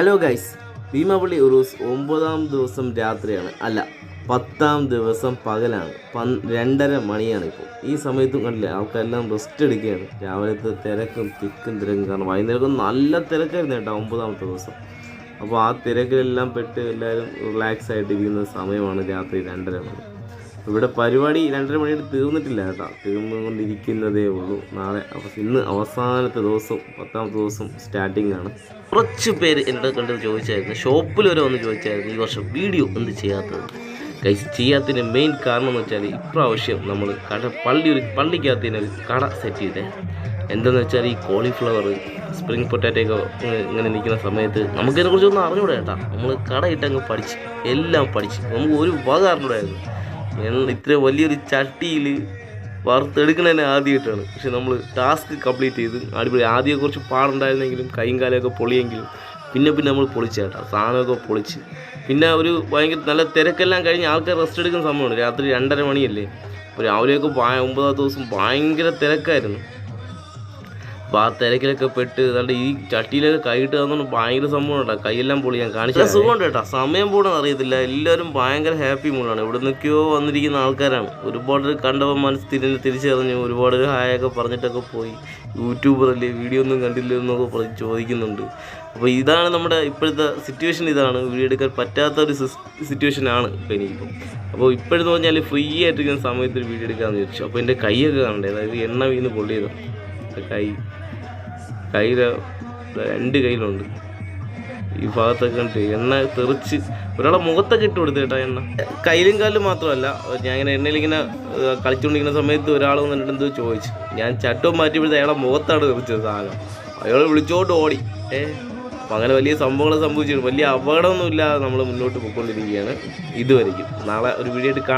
Hello guys Beemapally ഉറൂസ് ഒമ്പതാം ദിവസം രാത്രിയാണ്. അല്ല പത്താം ദിവസം പകലാണ്. പൻ രണ്ടര മണിയാണ് ഇപ്പോൾ. ഈ സമയത്തും കണ്ടില്ല ആൾക്കാരെല്ലാം റെസ്റ്റ് എടുക്കുകയാണ്. രാവിലത്തെ തിരക്കും തിക്കും തിരക്കും. കാരണം വൈകുന്നേരം നല്ല തിരക്കായിരുന്നു കേട്ടോ ഒമ്പതാമത്തെ ദിവസം. അപ്പോൾ ആ തിരക്കിലെല്ലാം പെട്ട് എല്ലാവരും റിലാക്സ് ആയിട്ടിരിക്കുന്ന സമയമാണ് രാത്രി രണ്ടര മണി. ഇവിടെ പരിപാടി രണ്ടര മണിയുടെ തീർന്നിട്ടില്ല കേട്ടോ. തീർന്നുകൊണ്ടിരിക്കുന്നതേ ഉള്ളൂ. നാളെ ഇന്ന് അവസാനത്തെ ദിവസം പത്താമത്തെ ദിവസം സ്റ്റാർട്ടിംഗ് ആണ്. കുറച്ച് പേര് എന്നോട് കണ്ടത് ചോദിച്ചായിരുന്നു. ഷോപ്പിൽ വരെ ഒന്ന് ചോദിച്ചായിരുന്നു ഈ വർഷം വീഡിയോ എന്ത് ചെയ്യാത്തത്? കൈസ് ചെയ്യാത്തതിന്റെ മെയിൻ കാരണം എന്ന് വെച്ചാൽ ഇപ്രാവശ്യം നമ്മൾ കട പള്ളി ഒരു പള്ളിക്കകത്ത് ഒരു കട സെറ്റ് ചെയ്തേ. എന്തെന്ന് വെച്ചാൽ ഈ കോളിഫ്ലവർ സ്പ്രിങ് പൊട്ടാറ്റയൊക്കെ ഇങ്ങനെ നിൽക്കുന്ന സമയത്ത് നമുക്കതിനെക്കുറിച്ചൊന്നും അറിഞ്ഞൂടാ കേട്ടാ. നമ്മൾ കട ഇട്ടങ്ങ് പഠിച്ച് എല്ലാം പഠിച്ച്. നമുക്ക് ഒരു ഉപകാരം ഞാൻ ഇത്ര വലിയൊരു ചട്ടിയിൽ വറുത്തെടുക്കണതന്നെ ആദ്യമായിട്ടാണ്. പക്ഷെ നമ്മൾ ടാസ്ക് കംപ്ലീറ്റ് ചെയ്ത് അടിപൊളി ആദ്യം കുറച്ച് പാടുണ്ടായിരുന്നെങ്കിലും കൈയും കാലമൊക്കെ പൊളിയെങ്കിലും പിന്നെ പിന്നെ നമ്മൾ പൊളിച്ചേട്ടാ സാധനമൊക്കെ പൊളിച്ച്. പിന്നെ ഒരു ഭയങ്കര നല്ല തിരക്കെല്ലാം കഴിഞ്ഞ് ആൾക്കാർ റെസ്റ്റ് എടുക്കുന്ന സമയമാണ് രാത്രി രണ്ടര മണിയല്ലേ? അപ്പോൾ രാവിലെയൊക്കെ ഒമ്പതാമത്തെ ദിവസം ഭയങ്കര തിരക്കായിരുന്നു. ആ തിരക്കിലൊക്കെ പെട്ട് ഏതാണ്ട് ഈ ചട്ടിയിലൊക്കെ കൈയിട്ട് തന്നോണ്ട് ഭയങ്കര സംഭവം കേട്ടോ കൈയെല്ലാം പൊളി ഞാൻ കാണിച്ചു സുഖമുണ്ട് കേട്ടോ സമയം പോകണം അറിയത്തില്ല. എല്ലാവരും ഭയങ്കര ഹാപ്പി മൂഡാണ്. ഇവിടെ നിൽക്കുകയോ വന്നിരിക്കുന്ന ആൾക്കാരാണ്. ഒരുപാട് കണ്ടപ്പോൾ മനസ്സ് തിരിഞ്ഞ് തിരിച്ചറിഞ്ഞു ഒരുപാട് ഹായൊക്കെ പറഞ്ഞിട്ടൊക്കെ പോയി. യൂട്യൂബറല്ലേ വീഡിയോ ഒന്നും കണ്ടില്ല എന്നൊക്കെ പറഞ്ഞ് ചോദിക്കുന്നുണ്ട്. അപ്പോൾ ഇതാണ് നമ്മുടെ ഇപ്പോഴത്തെ സിറ്റുവേഷൻ ഇതാണ്. വീഡിയോ എടുക്കാൻ പറ്റാത്ത ഒരു സിറ്റുവേഷനാണ് ഇപ്പോൾ എനിക്കിപ്പോൾ അപ്പോൾ ഇപ്പോഴെന്ന് പറഞ്ഞാൽ ഫ്രീ ആയിട്ടിരിക്കുന്ന സമയത്ത് ഒരു വീഡിയോ എടുക്കാമെന്ന് ചോദിച്ചു അപ്പോൾ എന്റെ കൈയൊക്കെ കാണണ്ടേ? അതായത് എണ്ണ വീണ് പൊള്ളിയതാണ് കൈ. കയ്യിൽ രണ്ട് കയ്യിലുണ്ട്. ഈ ഭാഗത്തൊക്കെ ഉണ്ട് എണ്ണ തെറിച്ച് ഒരാളെ മുഖത്തൊക്കെ ഇട്ട് കൊടുത്തു കേട്ടോ എണ്ണ. കയ്യിലും കാലിലും മാത്രമല്ല ഞാൻ ഇങ്ങനെ ഏഹ്, കളിച്ചുകൊണ്ടിരിക്കുന്ന സമയത്ത് ഒരാൾ വന്നിട്ട് എന്തോ ചോദിച്ചു. ഞാൻ ചട്ടവും മാറ്റിയപ്പോഴത്തെ അയാളെ മുഖത്താണ് തെറിച്ചത് സാധനം. അയാൾ വിളിച്ചോണ്ട് ഓടി. ഏ അപ്പം അങ്ങനെ വലിയ സംഭവങ്ങൾ സംഭവിച്ചിട്ടുണ്ട്. വലിയ അപകടമൊന്നുമില്ലാതെ നമ്മൾ മുന്നോട്ട് പോയിക്കൊണ്ടിരിക്കുകയാണ് ഇതുവരെയ്ക്കും നാളെ ഒരു വീഡിയോ ആയിട്ട്